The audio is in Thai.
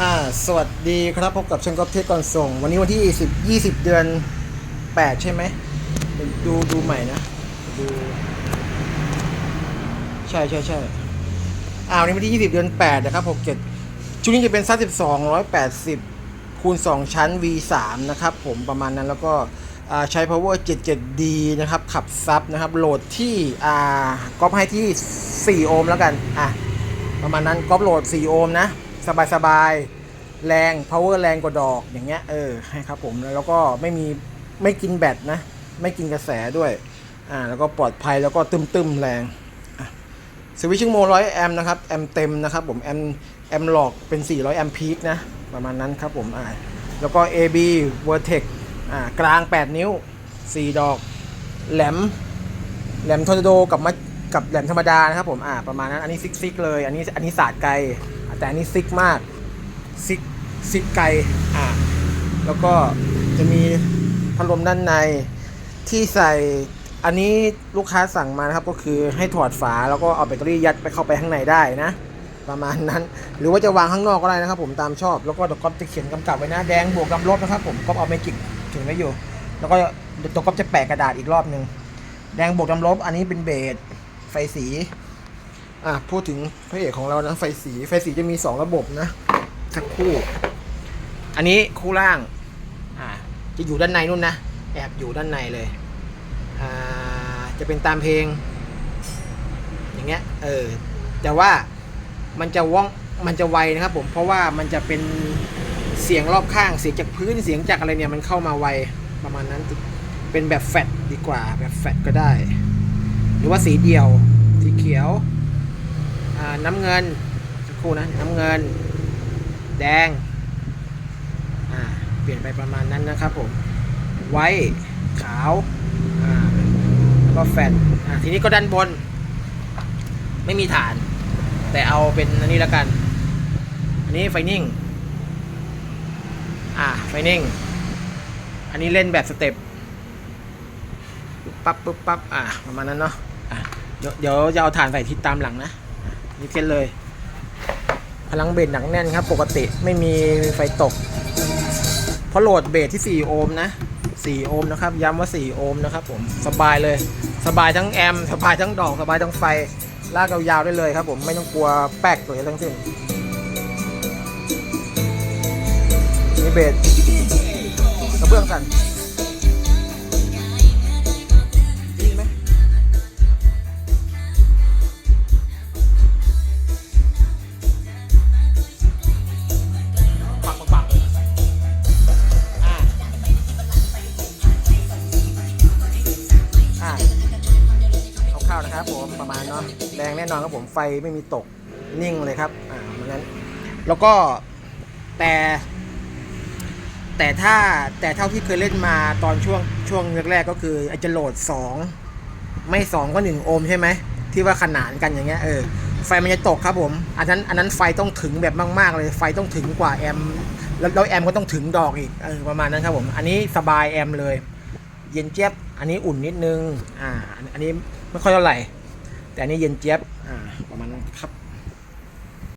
อ่าสวัสดีครับพบกับช่างก๊อฟเทคก่อนส่ง วันนี้วันที่10 20เดือน8ใช่ไหมดูดูใหม่นะดูใช่ใช่ใช่อ่าวันนี้วันที่20เดือน8นะครับ67ชุดนี้จะเป็นซั12 180คูณ2ชั้น V3 นะครับผมประมาณนั้นแล้วก็อ่าใช้ power 77D นะครับ ขับซับนะครับ โหลดที่อ่าก๊อฟให้ที่ 4 โอห์มแล้วกันอะประมาณนั้นก๊อปโหลด 4 โอห์มนะ สบายสบายๆ แรง power แรงกว่าดอกอย่างเงี้ยเออครับผมแล้วก็ไม่มีไม่กินแบตนะ ไม่กินกระแสด้วยอ่าแล้วก็ปลอดภัยแล้วก็ตึมๆแรงสวิตชิ่งโมร้อยแอมนะครับแอมเต็มนะครับผมแอมแอมหลอกเป็น 400 แอมพีคนะประมาณนั้นครับผมอ่าแล้วก็ AB Vertex อ่ากลาง 8 นิ้ว 4 ดอก แหลม แหลมทอร์นาโดกับมักับแหลมธรรมดานะครับผมอ่าประมาณนั้นอันนี้ซิกซิกเลย อันนี้อันนี้ศาสตร์ไกล แต่อันนี้ซิกมากซิกซิกไกลอ่าแล้วก็จะมีพัดลมด้านในที่ใส่อันนี้ลูกค้าสั่งมานะครับก็คือให้ถอดฝาแล้วก็เอาแบตเตอรี่ยัดไปเข้าไปข้างในได้นะ ประมาณนั้น หรือว่าจะวางข้างนอกก็ได้นะครับ ผมตามชอบแล้วก็ตัวก๊อฟจะเขียนกำกับไว้นะแดงบวกดำลบนะครับ ผมก๊อฟเอาเมจิกถึงไว้อยู่ แล้วก็ตัวก๊อฟจะแปะกระดาษอีกรอบหนึ่งแดงบวกดำลบอันนี้เป็นเบสไฟสี อะพูดถึงพระเอกของเรานะ ไฟสี ไฟสีจะมี2ระบบนะสักคู่ อันนี้คู่ล่าง อ่า จะอยู่ด้านในนู่นนะ แอบอยู่ด้านในเลย อ่า จะเป็นตามเพลง อย่างเงี้ย เออ แต่ว่ามันจะว่อง มันจะไวนะครับผม เพราะว่ามันจะเป็นเสียงรอบข้าง เสียงจากพื้น เสียงจากอะไรเนี่ย มันเข้ามาไว ประมาณนั้น เป็นแบบแฟตดีกว่า แบบแฟตก็ได้ หรือว่าสีเดียว สีเขียว น้ำเงินสักครู่นะน้ำเงิน แดงเปลี่ยนไปประมาณนั้นนะครับผมไว้ขาวแล้วก็แฟตทีนี้ก็ด้านบน ไม่มีฐาน แต่เอาเป็นอันนี้แล้วกัน อันนี้ไฟนิ่งอ่าไฟนิ่ง อันนี้เล่นแบบสเต็ปปุ๊บปั๊บปุ๊บปั๊บอ่าประมาณนั้นเนาะะเดี๋ยวเดี๋ยวจะเอาฐานใส่ทิศตามหลังนะ นี่เส้นเลย พลังเบสหนักแน่นครับ ปกติไม่มีไฟตก เพราะโหลดเบสที่ 4 โอห์มนะ 4 โอห์มนะครับ ย้ำว่า 4 โอห์มนะครับผม สบายเลย สบายทั้งแอม สบายทั้งดอก สบายทั้งไฟ ลากยาวๆได้เลยครับผม ไม่ต้องกลัวแป๊กตัวทั้งสิ้นนี่เบสกระเบื้องสั่น นะครับผมประมาณเนาะแรงแน่นอนครับผมไฟไม่มีตกนิ่งเลยครับอ่าเพราะนั้น แล้วก็แต่แต่ถ้าแต่เท่าที่เคยเล่นมาตอนช่วงช่วงแรกๆก็คืออาจจะโหลด 2 ไม่ 2 ก็ 1 โอห์มใช่ไหม ที่ว่าขนานกันอย่างเงี้ยเออไฟมันจะตกครับผม อันนั้นอันนั้นไฟต้องถึงแบบมากๆเลยไฟต้องถึงกว่าแอม แล้วแอมก็ต้องถึงดอกอีกเออประมาณนั้นครับผม อันนี้สบายแอมเลย เย็นเจี๊ยบ อันนี้อุ่นนิดนึง อ่าอันอันนี้ไม่ค่อยเท่าไหร่ แต่อันนี้เย็นเจี๊ยบ อ่า ประมาณนั้นครับ